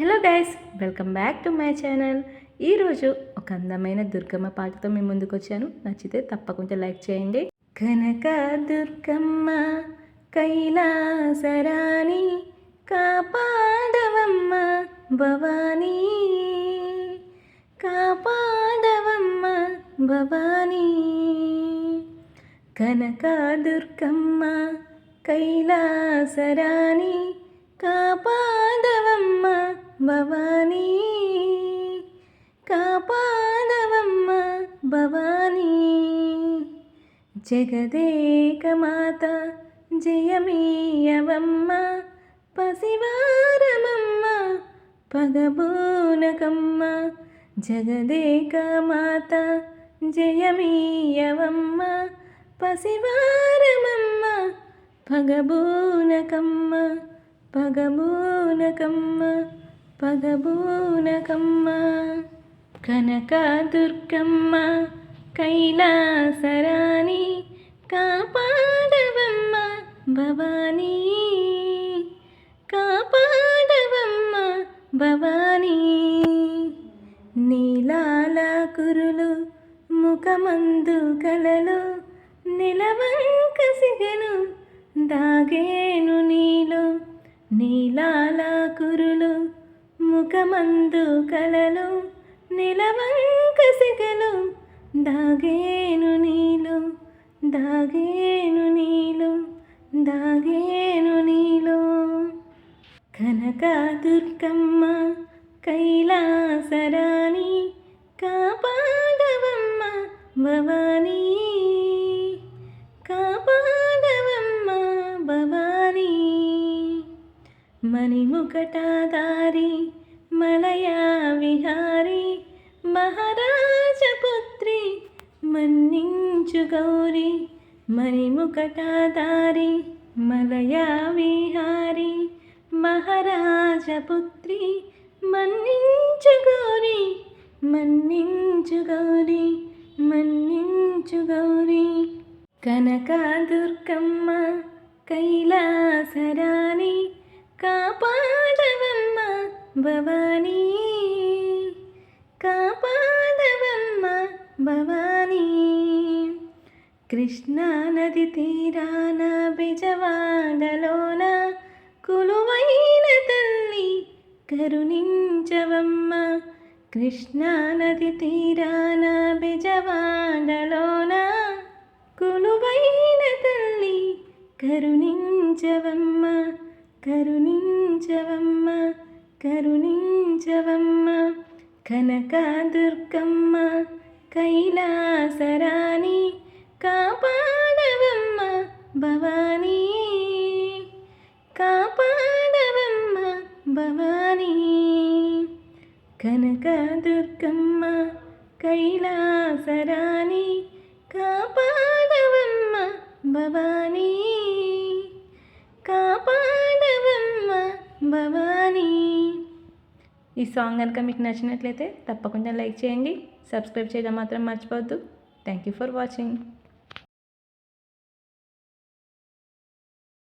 Hello guys welcome back to my channel. ఈరోజు ఒక అందమైన దుర్గమ్మ పాటతో మేము ముందుకు వచ్చాను. నచ్చితే తప్పకుండా లైక్ చేయండి. కనక దుర్గమ్మ కైలాసరాణి కాపాడవమ్మ భవానీ. కాపాడవమ్మ భవానీ. కనక దుర్గమ్మ కైలాసరాణి కాపా భవానీ కాపాడవమ్మ భవానీ. జగదేకమాత జయమీయవమ్మ పసివారమమ్మ పగబూనకమ్మ జగదేకమాత జయమీయవమ్మ పసివారమమ్మ పగబూనకమ్మ పగబూనకమ్మ పగబూనకమ్మ కనకదుర్గమ్మ కైలాసరాణి కాపాడవమ్మ భవానీ కాపాడవమ్మ భవానీ. నీలాల కురులు ముఖమందు కలలు నిలవంక సిగను దాగేను నీలో. నీలాల కురులు లోకమందు కలలు నిలవంక సిగలు. దాగేను నీలు దాగేను నీలు దాగేను నీలో. కనక దుర్గమ్మ కైలాసరాణి కాపాడవమ్మ భవానీ. కాపాడవమ్మ భవానీ. మణిముకటాదారి మలయా విహారీ మహారాజపుత్రి మన్నించు గౌరీ మణిముకటాదారి మలయా విహారీ మహారాజపుత్రి మన్నించు గౌరీ మన్నించు గౌరీ మన్నించు గౌరి. కనకదుర్గమ్మ కైలాసరాణి భవానీ కాపాడవమ్మ భవానీ. కృష్ణా నది తీరాన బిజవాడలోన కులువైన తల్లి కరుణించవమ్మ. కృష్ణా నది తీరాన బిజవాడలోన కులువైన తల్లి కరుణించవమ్మ కరుణించవమ్మ. కరుణించవమ్మ కనకదుర్గమ్మ కైలాసరాణి కాపాడవమ్మ భవానీ. కాపాడవమ్మ భవానీ. కనకదుర్గమ్మ కైలాసరాణి కాపాడవమ్మ భవానీ. కాపాడవమ్మ భవానీ. ఈ సాంగ్ కనుక మీకు నచ్చినట్లయితే తప్పకుండా లైక్ చేయండి. సబ్స్క్రైబ్ చేయడం మాత్రం మర్చిపోవద్దు. Thank you for watching